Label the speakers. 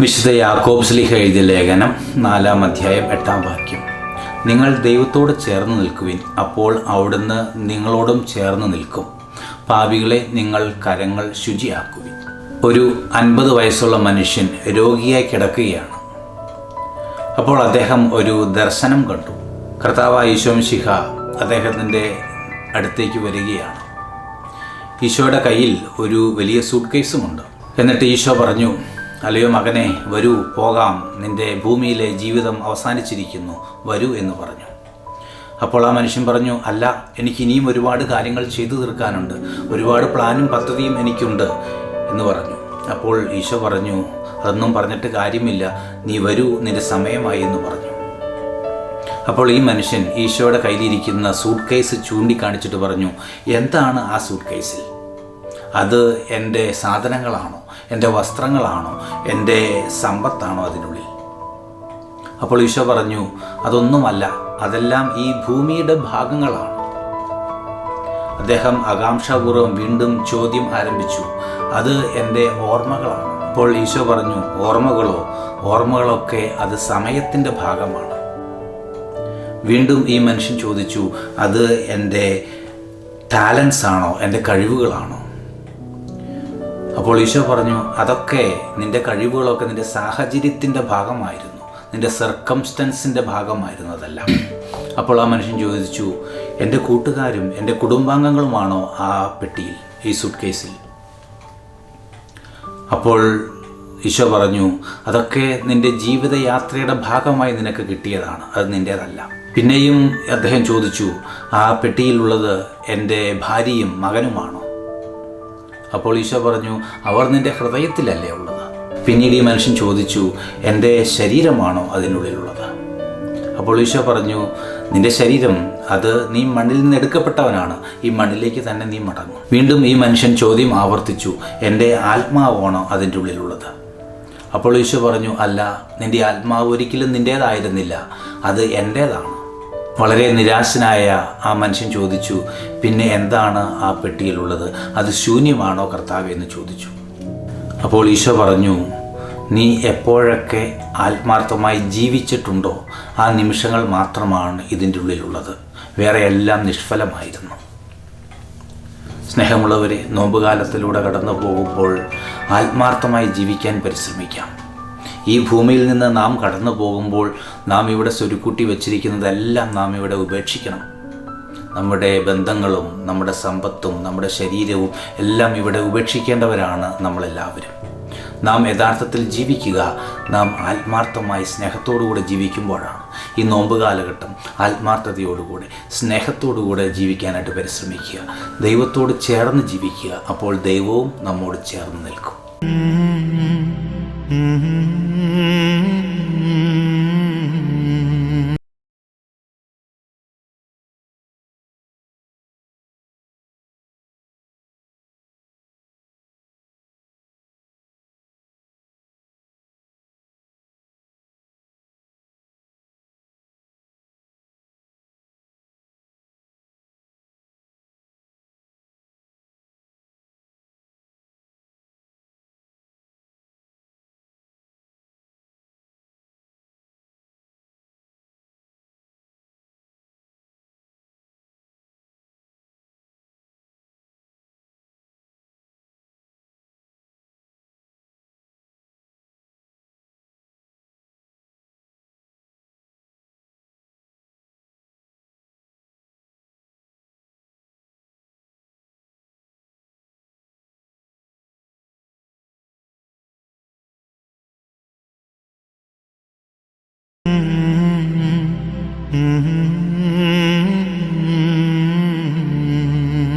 Speaker 1: വിശുദ്ധ യാക്കോബ് സ്ലിഹ എഴുതിയ ലേഖനം നാലാം അധ്യായം എട്ടാം വാക്യം. നിങ്ങൾ ദൈവത്തോട് ചേർന്ന് നിൽക്കുവിൻ അപ്പോൾ അവിടുന്ന് നിങ്ങളോടും ചേർന്ന് നിൽക്കും. പാപികളെ നിങ്ങൾ കരങ്ങൾ ശുചിയാക്കുവിൻ. ഒരു അൻപത് വയസ്സുള്ള മനുഷ്യൻ രോഗിയായി കിടക്കുകയാണ്. അപ്പോൾ അദ്ദേഹം ഒരു ദർശനം കണ്ടു. കർത്താവ് ഈശോം ശിഹ അദ്ദേഹത്തിന്റെ അടുത്തേക്ക് വരികയാണ്. ഈശോയുടെ കയ്യിൽ ഒരു വലിയ സൂട്ട് കേസുമുണ്ട് എന്നിട്ട് ഈശോ പറഞ്ഞു അല്ലയോ മകനെ വരൂ പോകാം. നിന്റെ ഭൂമിയിലെ ജീവിതം അവസാനിച്ചിരിക്കുന്നു. വരൂ എന്ന് പറഞ്ഞു. അപ്പോൾ ആ മനുഷ്യൻ പറഞ്ഞു അല്ല എനിക്ക് ഇനിയും ഒരുപാട് കാര്യങ്ങൾ ചെയ്തു തീർക്കാനുണ്ട്. ഒരുപാട് പ്ലാനും പദ്ധതിയും എനിക്കുണ്ട്. എന്ന് പറഞ്ഞു. അപ്പോൾ ഈശോ പറഞ്ഞു അതൊന്നും പറഞ്ഞിട്ട് കാര്യമില്ല. നീ വരൂ നിന്റെ സമയമായി എന്ന് പറഞ്ഞു. അപ്പോൾ ഈ മനുഷ്യൻ ഈശോയുടെ കയ്യിലിരിക്കുന്ന സൂട്ട് കേസ് ചൂണ്ടിക്കാണിച്ചിട്ട് പറഞ്ഞു എന്താണ് ആ സൂട്ട് കേസിൽ അത് എന്റെ സാധനങ്ങളാണോ? എന്റെ വസ്ത്രങ്ങളാണോ? എന്റെ സമ്പത്താണോ അതിനുള്ളിൽ? അപ്പോൾ ഈശോ പറഞ്ഞു അതൊന്നുമല്ല അതെല്ലാം ഈ ഭൂമിയുടെ ഭാഗങ്ങളാണ്. അദ്ദേഹം ആകാംക്ഷാപൂർവം വീണ്ടും ചോദ്യം ആരംഭിച്ചു അത് എന്റെ ഓർമ്മകളാണ്. അപ്പോൾ ഈശോ പറഞ്ഞു ഓർമ്മകളോ? ഓർമ്മകളൊക്കെ അത് സമയത്തിന്റെ ഭാഗമാണ്. വീണ്ടും ഈ മനുഷ്യൻ ചോദിച്ചു അത് എന്റെ ടാലൻസ് ആണോ എന്റെ കഴിവുകളാണോ? അപ്പോൾ ഈശോ പറഞ്ഞു അതൊക്കെ നിന്റെ കഴിവുകളൊക്കെ നിന്റെ സാഹചര്യത്തിന്റെ ഭാഗമായിരുന്നു. നിന്റെ സർക്കംസ്റ്റൻസിന്റെ ഭാഗമായിരുന്നു അതെല്ലാം. അപ്പോൾ ആ മനുഷ്യൻ ചോദിച്ചു എന്റെ കൂട്ടുകാരും എന്റെ കുടുംബാംഗങ്ങളുമാണോ ആ പെട്ടിയിൽ ഈ സൂട്ട് കേസിൽ അപ്പോൾ ഈശോ പറഞ്ഞു അതൊക്കെ നിന്റെ ജീവിതയാത്രയുടെ ഭാഗമായി നിനക്ക് കിട്ടിയതാണ്. അത് നിന്റേതല്ല പിന്നെയും അദ്ദേഹം ചോദിച്ചു ആ പെട്ടിയിലുള്ളത് എന്റെ ഭാര്യയും മകനുമാണോ? അപ്പോൾ ഈശോ പറഞ്ഞു അവർ നിന്റെ ഹൃദയത്തിലല്ലേ ഉള്ളത്? പിന്നീട് ഈ മനുഷ്യൻ ചോദിച്ചു എന്റെ ശരീരമാണോ അതിനുള്ളിലുള്ളത്? അപ്പോൾ ഈശോ പറഞ്ഞു നിന്റെ ശരീരം അത് നീ മണ്ണിൽ നിന്ന് എടുക്കപ്പെട്ടവനാണ്. ഈ മണ്ണിലേക്ക് തന്നെ നീ മടങ്ങും. വീണ്ടും ഈ മനുഷ്യൻ ചോദ്യം ആവർത്തിച്ചു എന്റെ ആത്മാവാണോ അതിന്റെ ഉള്ളിലുള്ളത് അപ്പോൾ ഈശോ പറഞ്ഞു അല്ല നിന്റെ ആത്മാവ് ഒരിക്കലും നിന്റേതായിരുന്നില്ല അത് എന്റേതാണ്. വളരെ നിരാശനായ ആ മനുഷ്യൻ ചോദിച്ചു പിന്നെ എന്താണ് ആ പെട്ടിയിലുള്ളത്? അത് ശൂന്യമാണോ കർത്താവ്? എന്ന് ചോദിച്ചു. അപ്പോൾ ഈശോ പറഞ്ഞു നീ എപ്പോഴൊക്കെ ആത്മാർത്ഥമായി ജീവിച്ചിട്ടുണ്ടോ ആ നിമിഷങ്ങൾ മാത്രമാണ് ഇതിന്റെ ഉള്ളിലുള്ളത്. വേറെ എല്ലാം നിഷ്ഫലമായിരുന്നു. സ്നേഹമുള്ളവരെ നോമ്പുകാലത്തിലൂടെ കടന്നു പോകുമ്പോൾ ആത്മാർത്ഥമായി ജീവിക്കാൻ പരിശ്രമിക്കാം. ഈ ഭൂമിയിൽ നിന്ന് നാം കടന്നു പോകുമ്പോൾ നാം ഇവിടെ സ്വരുക്കൂട്ടി വച്ചിരിക്കുന്നതെല്ലാം നാം ഇവിടെ ഉപേക്ഷിക്കണം. നമ്മുടെ ബന്ധങ്ങളും നമ്മുടെ സമ്പത്തും നമ്മുടെ ശരീരവും എല്ലാം ഇവിടെ ഉപേക്ഷിക്കേണ്ടവരാണ് നമ്മളെല്ലാവരും. നാം യഥാർത്ഥത്തിൽ ജീവിക്കുക നാം ആത്മാർത്ഥമായി സ്നേഹത്തോടുകൂടെ ജീവിക്കുമ്പോഴാണ്. ഈ നോമ്പ് കാലഘട്ടം ആത്മാർത്ഥതയോടുകൂടെ സ്നേഹത്തോടുകൂടെ ജീവിക്കാനായിട്ട് പരിശ്രമിക്കുക. ദൈവത്തോട് ചേർന്ന് ജീവിക്കുക. അപ്പോൾ ദൈവവും നമ്മോട് ചേർന്ന് നിൽക്കും.